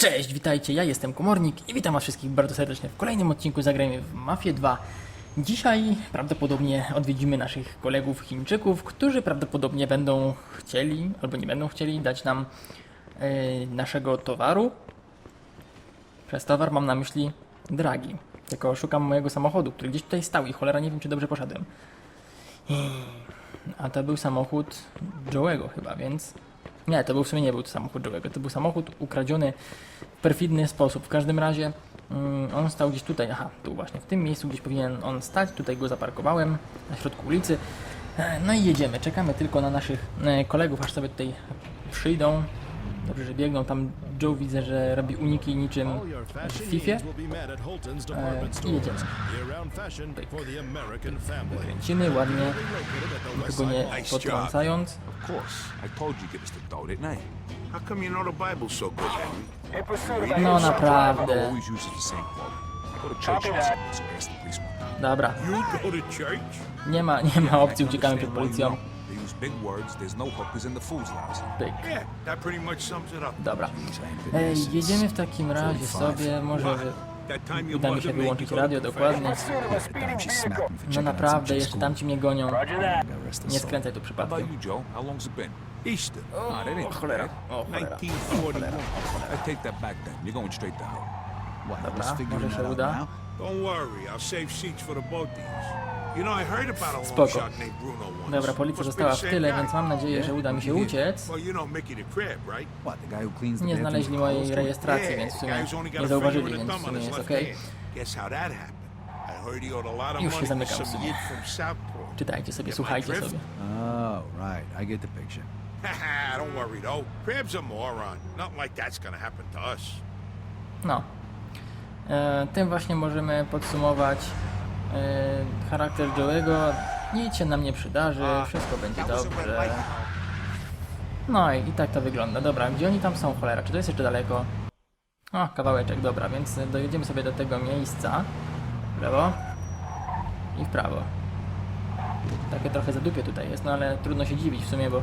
Cześć, witajcie, ja jestem Komornik i witam was wszystkich bardzo serdecznie w kolejnym odcinku Zagrajmy w Mafię 2. Dzisiaj prawdopodobnie odwiedzimy naszych kolegów Chińczyków, którzy prawdopodobnie będą chcieli, albo nie będą chcieli dać nam e, naszego towaru. Przez towar mam na myśli dragi. Tylko szukam mojego samochodu, który gdzieś tutaj stał i cholera nie wiem czy dobrze poszedłem. A to był samochód Joe'ego chyba, więc... Nie, to był w sumie nie był to samochód Joe'ego, to był samochód ukradziony w perfidny sposób. W każdym razie mm, on stał gdzieś tutaj, aha, tu właśnie, w tym miejscu gdzieś powinien on stać, tutaj go zaparkowałem, na środku ulicy. E, No i jedziemy, czekamy tylko na naszych e, kolegów, aż sobie tutaj przyjdą. Dobrze, że biegną, tam Joe widzę, że robi uniki niczym w Holton's E, I jedziemy. Family. Kręcimy ładnie, nikogo nie Henry? No naprawdę. Dobra, nie ma, nie ma opcji, uciekamy przed policją. They use big words. There's no hookers and the. Pyk. Yeah, that pretty much sums it up. Dobra. Ej, jedziemy w takim razie sobie, może wy- uda mi się wyłączyć radio dokładnie. No naprawdę, jeszcze tam ci mnie gonią. Nie skręcaj tu How przypadkiem. you, Joe? How long's it been? Easter, that O cholera, bad. o cholera. 1941. I take that back then. You're going straight to hell. Dobra, może się uda. Don't worry, I'll save seats for the both of you. Spoko. Dobra, policja została w tyle, więc mam nadzieję, że uda mi się uciec. Nie znaleźli mojej rejestracji, więc w sumie nie zauważyli, więc w sumie jest left ok. hand. Guess how that happened? I heard he owed a lot of Już się zamykam w sumie. Czytajcie sobie, słuchajcie sobie. Oh, right. I get the picture. Haha, don't worry though. Crab's a moron. Nothing like that's gonna happen to us. No. E, tym właśnie możemy podsumować charakter Joe'ego. Nic się nam nie przydarzy, wszystko będzie dobrze. No i, i tak to wygląda. Dobra, gdzie oni tam są, cholera? Czy to jest jeszcze daleko? O, kawałeczek, dobra, więc e, dojedziemy sobie do tego miejsca. W lewo i w prawo. Takie trochę zadupie tutaj jest, no ale trudno się dziwić w sumie, bo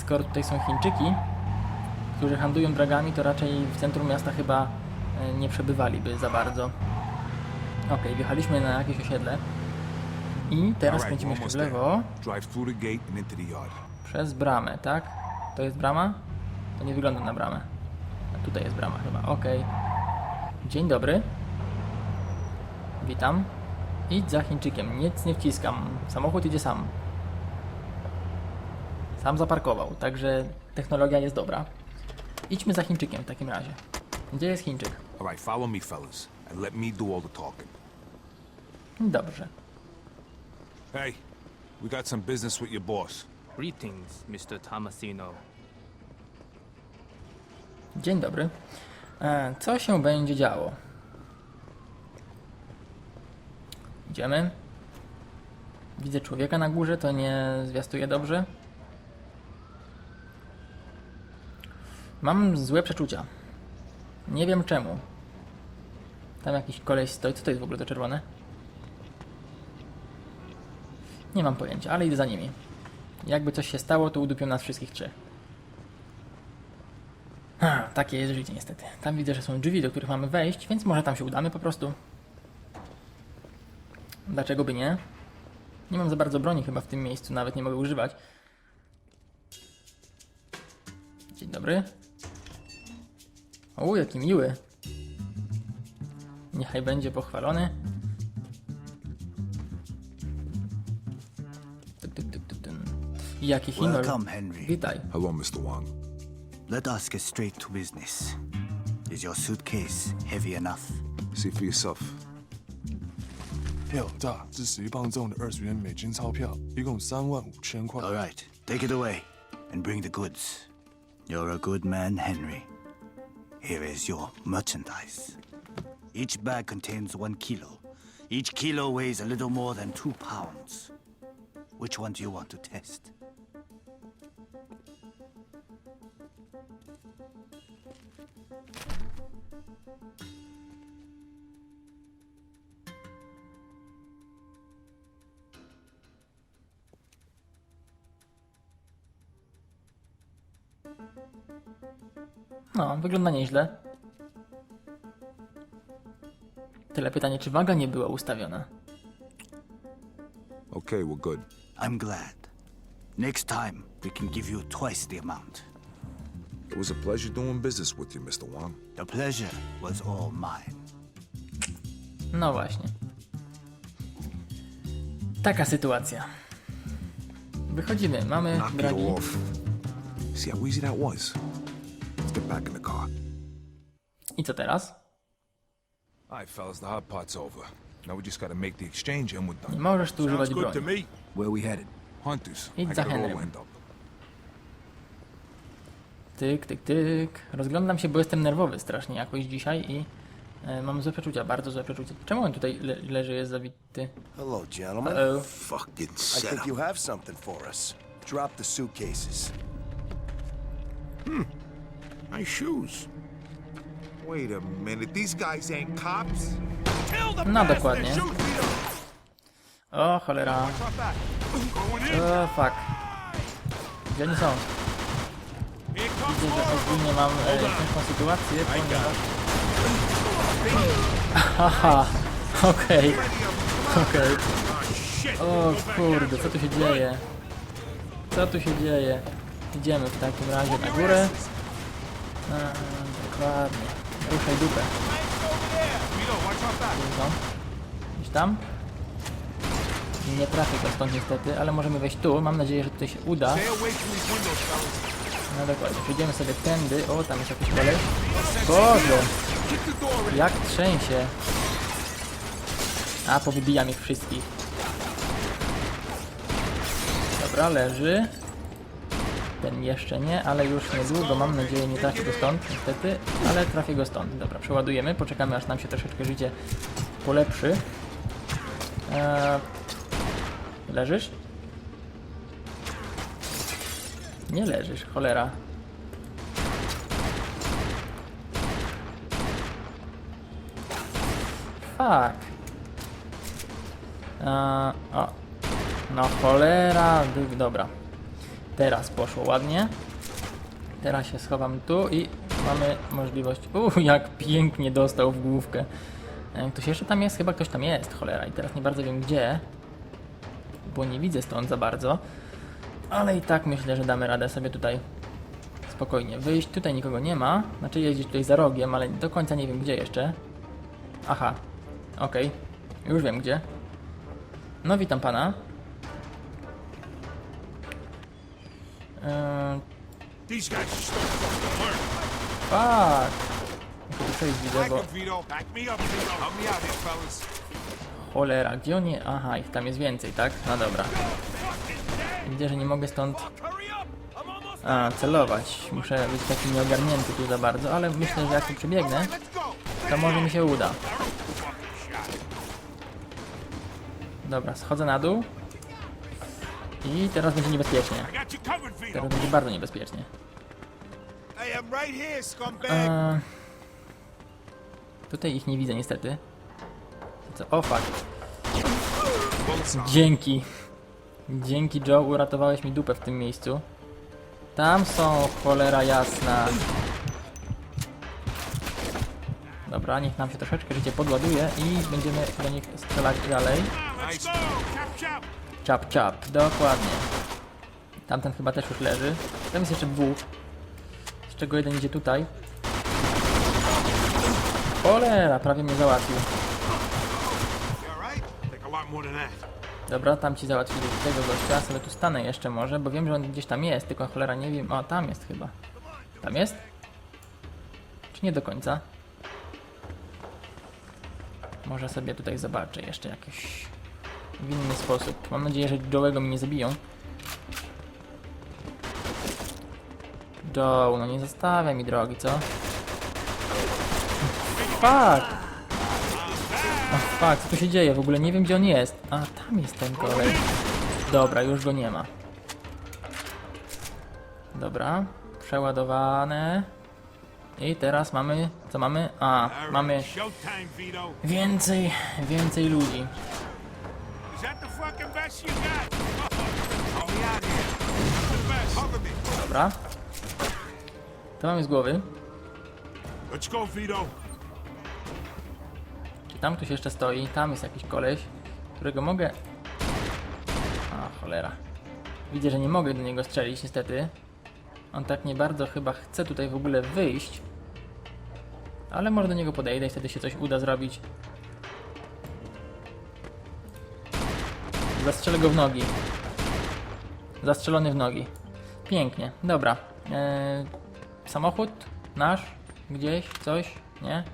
skoro tutaj są Chińczyki, którzy handlują dragami, to raczej w centrum miasta chyba e, nie przebywaliby za bardzo. Okej, wjechaliśmy na jakieś osiedle. I teraz Alright, kręcimy jeszcze w lewo przez bramę, tak? To jest brama? To nie wygląda na bramę. A tutaj jest brama chyba, okej. Dzień dobry. Witam. Idź za Chińczykiem, nic nie wciskam. Samochód idzie sam. Sam zaparkował, także technologia jest dobra. Idźmy za Chińczykiem w takim razie. Gdzie jest Chińczyk? All right, follow me, fellas, and let me do all the talking. Dobrze. Hey, we got some business with your boss. Greetings, Mr. Tomasino. Dzień dobry. E, co się będzie działo? Idziemy. Widzę człowieka na górze, to nie zwiastuje dobrze. Mam złe przeczucia. Nie wiem czemu. Tam jakiś koleś stoi. Co to jest w ogóle to czerwone? Nie mam pojęcia, ale idę za nimi. Jakby coś się stało, to udupią nas wszystkich trzech. Ha, takie jest życie niestety. Tam widzę, że są drzwi, do których mamy wejść, więc może tam się udamy po prostu. Dlaczego by nie? Nie mam za bardzo broni chyba w tym miejscu, nawet nie mogę używać. Dzień dobry. O, jaki miły. Niechaj będzie pochwalony. Tyk, tyk, tyk, tyk, tyk. Jaki Chinol. Welcome, Henry. Witaj. Hello, Mr. Wang. Let us get straight to business. Is your suitcase heavy enough? See for yourself. 票价是十磅重的二十元美金钞票，一共三万五千块。 All right, take it away and bring the goods. You're a good man, Henry. Here is your merchandise. Each bag contains one kilo. Each kilo weighs a little more than two pounds. Which one do you want to test? No, wygląda nieźle. Tyle pytanie, czy waga nie była ustawiona? Okay, we're good. I'm glad. Next time, we can give you twice the amount. It was a pleasure doing business with you, Mr. Wang. The pleasure was all mine. No właśnie. Taka sytuacja. Wychodzimy, mamy Knock it dragi. off. See how easy that was? Let's get back in the car. I co teraz? All right, fellas, the hot pot's over. Now we just gotta make the exchange and we're Nie done. możesz tu używać Sounds good to broni. me. Where we headed? Hunters, I Idź za Henrym. Tyk, tyk, tyk. Rozglądam się, bo jestem nerwowy strasznie jakoś dzisiaj i e, mam złe przeczucia, bardzo złe przeczucia. Czemu on tutaj le leży, jest zabity? Hello, gentlemen. Uh-oh. Fucking I think you have something for us. Drop the suitcases. Nice shoes. Wait a minute. These guys ain't cops. Kill the No dokładnie. O, cholera. O, fuck. Gdzie oni są? Widzę, że ogólnie mam e, ciężką sytuację, ponieważ... Haha, okej, okej. Oh. O kurde, co tu się dzieje? Co tu się dzieje? Idziemy w takim razie na górę. A, dokładnie. Ruszaj dupę. Są? Gdzieś tam? Nie trafię go stąd niestety, ale możemy wejść tu. Mam nadzieję, że tutaj się uda. No dokładnie, przejdziemy sobie tędy. O, tam jest jakiś koleś. Boże, jak trzęsie. A, powybijam ich wszystkich. Dobra, leży. Ten jeszcze nie, ale już niedługo, mam nadzieję, nie trafi go stąd, niestety, ale trafię go stąd. Dobra, przeładujemy, poczekamy aż nam się troszeczkę życie polepszy. Eee, leżysz? Nie leżysz, cholera. Fuck. Eee, o. No cholera, dobra. Teraz poszło ładnie. Teraz się schowam tu i mamy możliwość... Uuu, jak pięknie dostał w główkę. E, Ktoś jeszcze tam jest? Chyba ktoś tam jest, cholera. I teraz nie bardzo wiem gdzie. Bo nie widzę stąd za bardzo. Ale i tak myślę, że damy radę sobie tutaj spokojnie wyjść. Tutaj nikogo nie ma. Znaczy jeździć tutaj za rogiem, ale do końca nie wiem gdzie jeszcze. Aha, okej. Już wiem gdzie. No witam pana. These guys are still fucking learning. fuck. Muszę tu przejść widzę, Back bo... up, Vito. Back me up, Vito. Help me out here, fellas. Cholera, gdzie oni... Aha, ich tam jest więcej, tak? No dobra. Widzę, że nie mogę stąd Hurry up. I'm almost a, celować. Muszę być taki nieogarnięty tu za bardzo, ale myślę, że jak tu przebiegnę, Let's go. to może mi się uda. Dobra, schodzę na dół. I teraz będzie niebezpiecznie. Teraz będzie bardzo niebezpiecznie. Eee, tutaj ich nie widzę niestety. Co? O fuck. Dzięki. Dzięki Joe, uratowałeś mi dupę w tym miejscu. Tam są, cholera jasna. Dobra, niech nam się troszeczkę życie podładuje i będziemy do nich strzelać dalej. Chap, chap, dokładnie. Tamten chyba też już leży. Tam jest jeszcze dwóch. Z czego jeden idzie tutaj. Cholera, prawie mnie załatwił. Dobra, tam ci załatwili tego gościa. Sobie tu stanę jeszcze może, bo wiem, że on gdzieś tam jest, tylko cholera nie wiem. O, tam jest chyba. Tam jest? Czy nie do końca? Może sobie tutaj zobaczę jeszcze jakiś w inny sposób. Mam nadzieję, że Joe'ego mi nie zabiją. Joe, no nie zostawia mi drogi, co? Fuck! O fuck, co tu się dzieje? W ogóle nie wiem gdzie on jest. A, tam jest ten kolej. Dobra, już go nie ma. Dobra, przeładowane. I teraz mamy, co mamy? A, mamy więcej, więcej ludzi. Is that the fucking best you got? Help me out here. I'm the best. Cover me. Dobra. To mamy z głowy. Let's go, Vito. tam ktoś jeszcze stoi, tam jest jakiś koleś, którego mogę... A, cholera. Widzę, że nie mogę do niego strzelić, niestety. On tak nie bardzo chyba chce tutaj w ogóle wyjść. Ale może do niego podejdę i wtedy się coś uda zrobić. Zastrzelę go w nogi. Zastrzelony w nogi. Pięknie, dobra. Eee, samochód nasz? Gdzieś? Coś? Nie?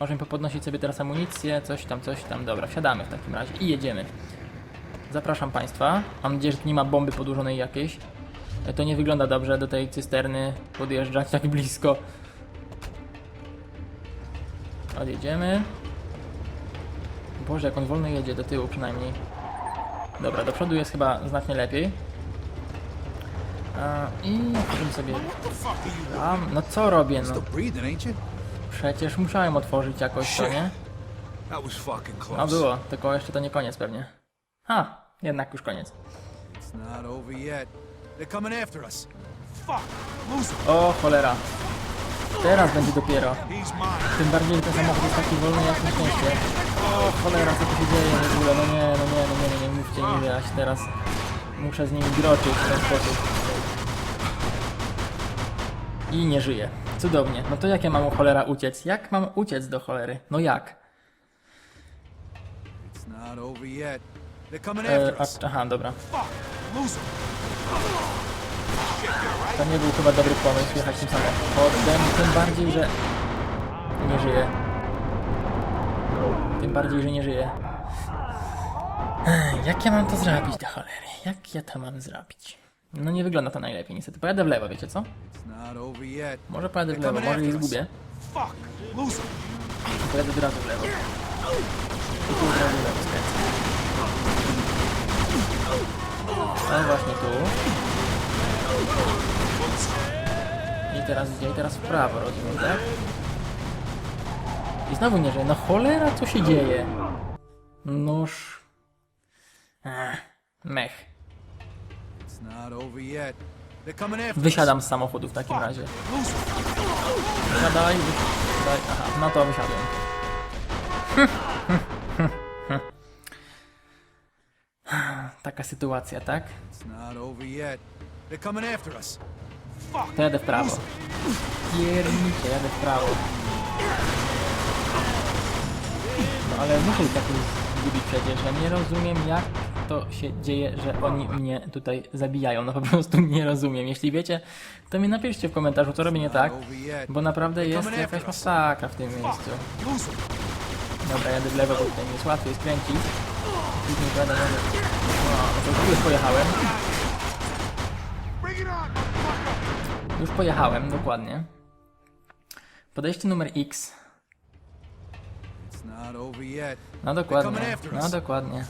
Możemy popodnosić sobie teraz amunicję, coś tam, coś tam. Dobra, wsiadamy w takim razie i jedziemy. Zapraszam Państwa. Mam nadzieję, że nie ma bomby podłożonej jakiejś. E, To nie wygląda dobrze do tej cysterny podjeżdżać tak blisko. Odjedziemy. Boże, jak on wolno jedzie, do tyłu przynajmniej. Dobra, do przodu jest chyba znacznie lepiej. A, I możemy sobie... Tam, no co robię, no? Przecież musiałem otworzyć jakoś to, nie? No było, tylko jeszcze to nie koniec pewnie. Ha, jednak już koniec. O cholera. Teraz będzie dopiero. Tym bardziej, że ten samochód jest taki wolny jak na szczęście. O cholera, co tu się dzieje w ogóle? No nie, no nie, no nie, no nie mówcie, nie wiem, ja się teraz muszę z nimi groczyć w ten sposób. I nie żyję. Cudownie. No to jak ja mam u cholera uciec? Jak mam uciec do cholery? No jak? E, a, aha, dobra. To nie był chyba dobry pomysł jechać tym samochodem, tym bardziej, że nie żyje. Tym bardziej, że nie żyje. Jak ja mam to zrobić do cholery? Jak ja to mam zrobić? No nie wygląda to najlepiej niestety. Pojadę w lewo, wiecie co? Może pojadę w lewo, może ich zgubię. Pojadę od razu w lewo. I tu od razu w lewo skręcę. No właśnie tu. I teraz gdzie? I teraz w prawo, rozumiem, tak? I znowu nie żyje. No cholera, co się dzieje? Nóż. Ech, mech. It's not over yet. They're coming after us. Wysiadam z samochodu w takim razie. Wysiadaj, wysiadaj. Aha, no to wysiadłem. Taka sytuacja, tak? To jadę w prawo. Piernicie, jadę w prawo. No ale muszę ich jakoś zgubić przecież. Ja nie rozumiem jak to się dzieje, że oni mnie tutaj zabijają. No po prostu nie rozumiem. Jeśli wiecie, to mi napiszcie w komentarzu, co robię nie tak. Bo naprawdę jest jakaś masakra w tym miejscu. Dobra, jadę w lewo, bo tutaj mi jest łatwiej skręcić. Później jadę. No, to już pojechałem. Już pojechałem, dokładnie. Podejście numer X. No dokładnie, no dokładnie.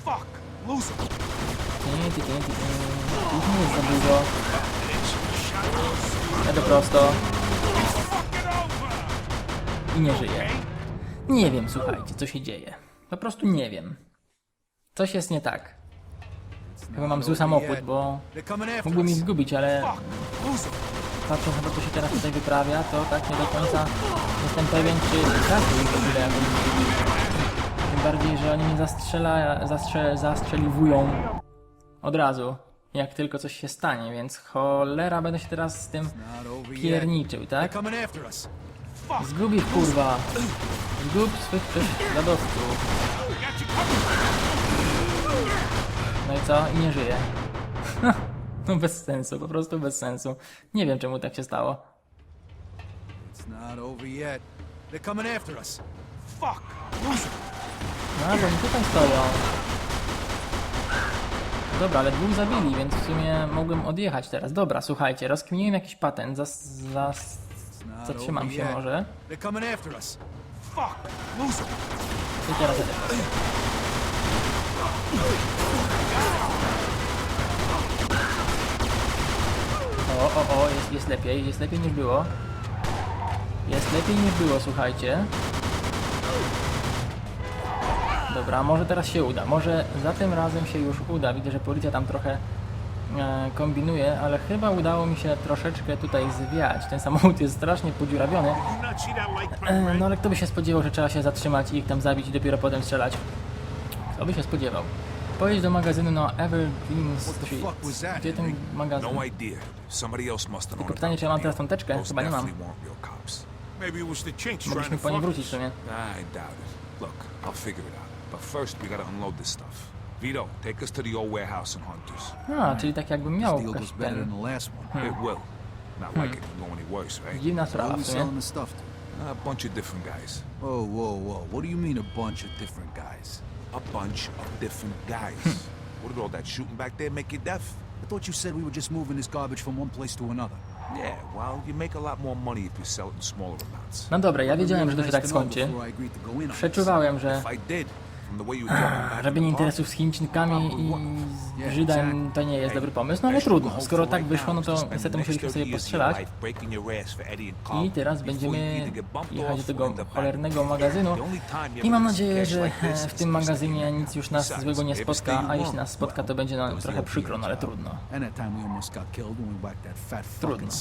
Him! Ty, ty, ty, ty. Już nie jest za dużo. Jadę prosto i nie żyję. Nie wiem, słuchajcie, co się dzieje. Po prostu nie wiem. Coś jest nie tak. Chyba mam zły samochód, bo mógłbym ich zgubić, ale patrząc na to, co się teraz tutaj wyprawia, to tak nie do końca jestem pewien, czy trafił ich. Tym bardziej, że oni mnie zastrzela, zastrze, zastrzeliwują od razu, jak tylko coś się stanie, więc cholera będę się teraz z tym pierniczył, tak? Zgub ich, kurwa! Zgub swych covered! No i co? I nie żyje. No bez sensu, po prostu bez sensu. Nie wiem czemu tak się stało. It's not over yet. They're coming after us. Fuck! Lose No, bo oni tutaj stoją. Dobra, ale dwóch zabili, więc w sumie mogłem odjechać teraz. Dobra, słuchajcie, rozkminiłem jakiś patent. Zas, zas, zatrzymam się może. I teraz jadę. O, o, o, jest, jest lepiej, jest lepiej niż było. Jest lepiej niż było, słuchajcie. Dobra, może teraz się uda. Może za tym razem się już uda. Widzę, że policja tam trochę e, kombinuję, ale chyba udało mi się troszeczkę tutaj zwiać. Ten samochód jest strasznie podziurawiony. E, no ale kto by się spodziewał, że trzeba się zatrzymać i ich tam zabić i dopiero potem strzelać? Kto by się spodziewał? Pojedź do magazynu na Evergreen Street. Gdzie ten magazyn? No Tylko pytanie, czy ja mam teraz tą teczkę? Chyba nie mam. Mogliśmy po nie wrócić. I doubt it. Look, I'll figure it out. But first, we gotta unload this stuff. Vito, take us to the old warehouse in Hunters. A, czyli tak jakbym miał This deal goes better than ten... the last one. It will. Not like it can go any worse, right? Dziwna Who sprawa are w we sumie. selling the stuff to? A bunch of different guys. Whoa, whoa, whoa. What do you mean a bunch of different guys? A bunch of different guys. what did all that shooting back there make you deaf? I thought you said we were just moving this garbage from one place to another. Yeah, well, you make a lot more money if you sell it in smaller amounts. No dobra, ja wiedziałem, że to się tak skończy. before I agreed to go in on this. Przeczuwałem, że If I did, robienie interesów z Chińczykami i z Żydem to nie jest dobry pomysł, no ale trudno. Skoro tak wyszło, no to niestety musieliśmy sobie postrzelać. I teraz będziemy jechać do tego cholernego magazynu. I mam nadzieję, że e, w tym magazynie nic już nas złego nie spotka, a jeśli nas spotka, to będzie nam trochę przykro, no ale trudno. Trudno.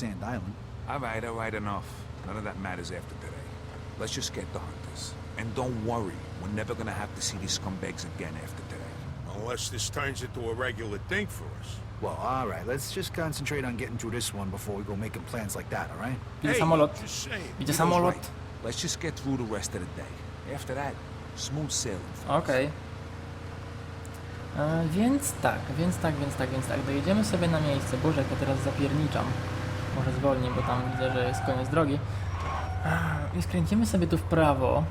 enough. None of that matters after today. Let's just get the hunters. And don't worry, we're never gonna have to see these scumbags again after today. Unless this turns into a regular thing for us. Well, all right. Let's just concentrate on getting through this one before we go making plans like that, all right? Widzę Hey, samolot. just saying. Widzę Vito's samolot. right. Let's just get through the rest of the day. After that, smooth sailing. Okej. E, Więc tak, więc tak, więc tak, więc tak. Dojedziemy sobie na miejsce. Boże, jak ja teraz zapierniczam. Może zwolnię, bo tam widzę, że jest koniec drogi. E, I skręcimy sobie tu w prawo.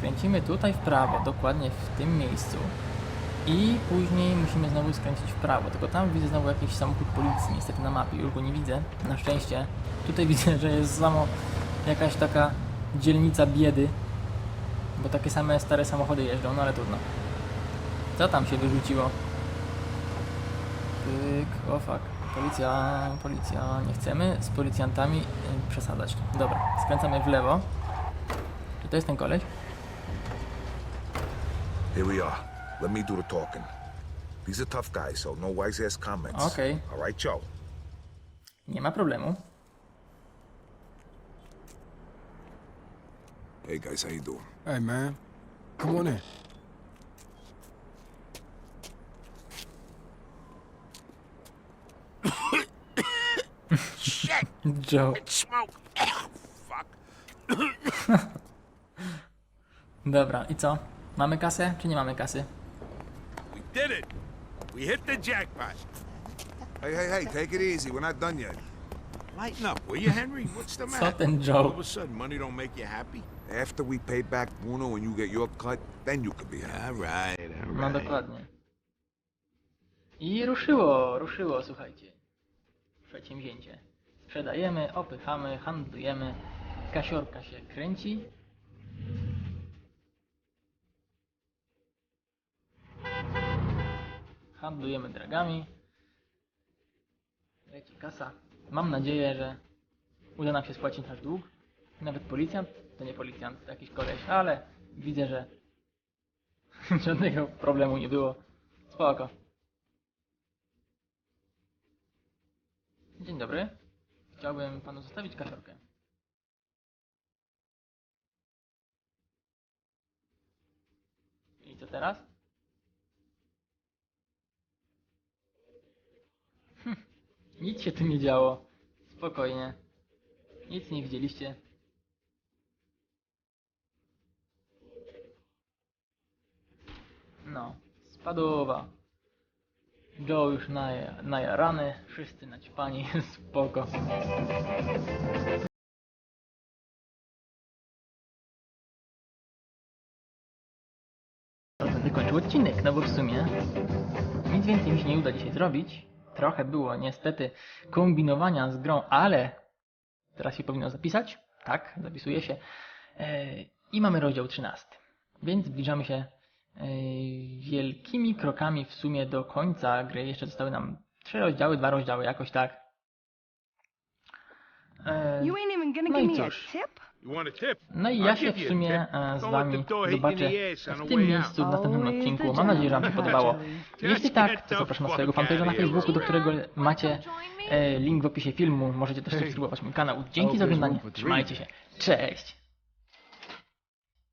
Skręcimy tutaj w prawo, dokładnie w tym miejscu. I później musimy znowu skręcić w prawo. Tylko tam widzę znowu jakiś samochód policji. Niestety na mapie już go nie widzę. Na szczęście. Tutaj widzę, że jest samo jakaś taka dzielnica biedy. Bo takie same stare samochody jeżdżą, no ale trudno. Co tam się wyrzuciło? Pyk, o fuck. Policja, policja, nie chcemy z policjantami y, przesadzać. Dobra, skręcamy w lewo. Czy to jest ten koleś? Here we are. Let me do the talking. These are tough guys, so no wise ass comments. Okay. All right, Joe. Nie ma problemu. Hey guys, how you doing? Hey, man. Come on in. Joe. Smoke. Fuck. Dobra, i co? Mamy kasę, czy nie mamy kasy? We did it. We hit the jackpot. Hey, hey, hey, take it easy. We're not done yet. Lighten up, will you, Henry? What's the matter? Co ten All Joe? of a sudden, money don't make you happy? After we pay back Bruno and you get your cut, then you can be happy. All right, all No dokładnie. I ruszyło, ruszyło, słuchajcie. Przedsięwzięcie. Sprzedajemy, opychamy, handlujemy. Kasiorka się kręci. Handlujemy dragami. Leci kasa. Mam nadzieję, że uda nam się spłacić nasz dług. Nawet policjant, to nie policjant, to jakiś koleś, ale widzę, że Żadnego problemu nie było. Spoko. Dzień dobry. Chciałbym panu zostawić kasiorkę. I co teraz? Nic się tu nie działo. Spokojnie. Nic nie widzieliście. No, spadowa. Joe już naja, najarany, wszyscy naćpani, spoko. Będę kończył odcinek, no bo w sumie nic więcej mi się nie uda dzisiaj zrobić. Trochę było niestety kombinowania z grą, ale teraz się powinno zapisać. Tak, zapisuje się. E, I mamy rozdział 13. Więc zbliżamy się e, wielkimi krokami w sumie do końca gry. Jeszcze zostały nam trzy rozdziały, dwa rozdziały, jakoś tak. E, You ain't even gonna no give i me a cóż. tip? You want a tip? No i ja się w sumie e, z wami zobaczę w tym miejscu w następnym odcinku. Mam nadzieję, że wam się podobało. Jeśli tak, to zapraszam na swojego fanpage'a na Facebooku, do którego macie e, link w opisie filmu. Możecie też subskrybować mój kanał. Dzięki za oglądanie. Trzymajcie się. Cześć!